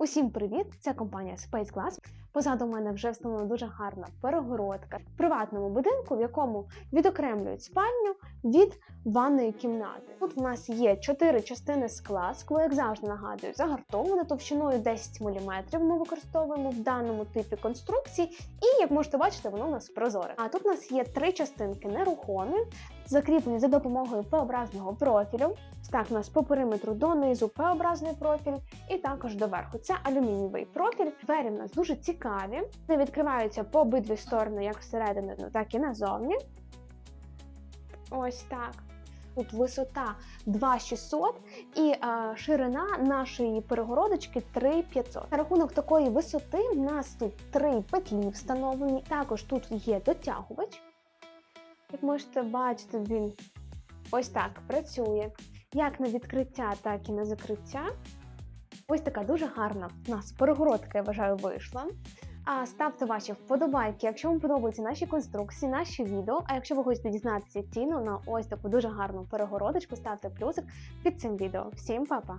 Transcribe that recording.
Усім привіт! Це компанія Space Glass. Позаду мене вже встановлена дуже гарна перегородка в приватному будинку, в якому відокремлюють спальню від ванної кімнати. Тут в нас є чотири частини скла. Скло, як завжди нагадую, загартоване товщиною 10 мм. Ми використовуємо в даному типі конструкції, і як можете бачити, воно у нас прозоре. А тут у нас є три частинки нерухомі, закріплені за допомогою П-образного профілю. Так, у нас по периметру донизу П-образний профіль і також доверху. Це алюмінієвий профіль. Двері в нас дуже цікаві. Вони відкриваються по обидві сторони, як всередину, так і назовні. Ось так. Тут висота 2600 і е, ширина нашої перегородочки 3500. На рахунок такої висоти в нас тут три петлі встановлені. Також тут є дотягувач. Як можете бачити, він ось так працює. Як на відкриття, так і на закриття. Ось така дуже гарна у нас перегородка, я вважаю, вийшла. А ставте ваші вподобайки, якщо вам подобаються наші конструкції, наші відео. А якщо ви хочете дізнатися ціну на ось таку дуже гарну перегородочку, ставте плюсик під цим відео. Всім па-па!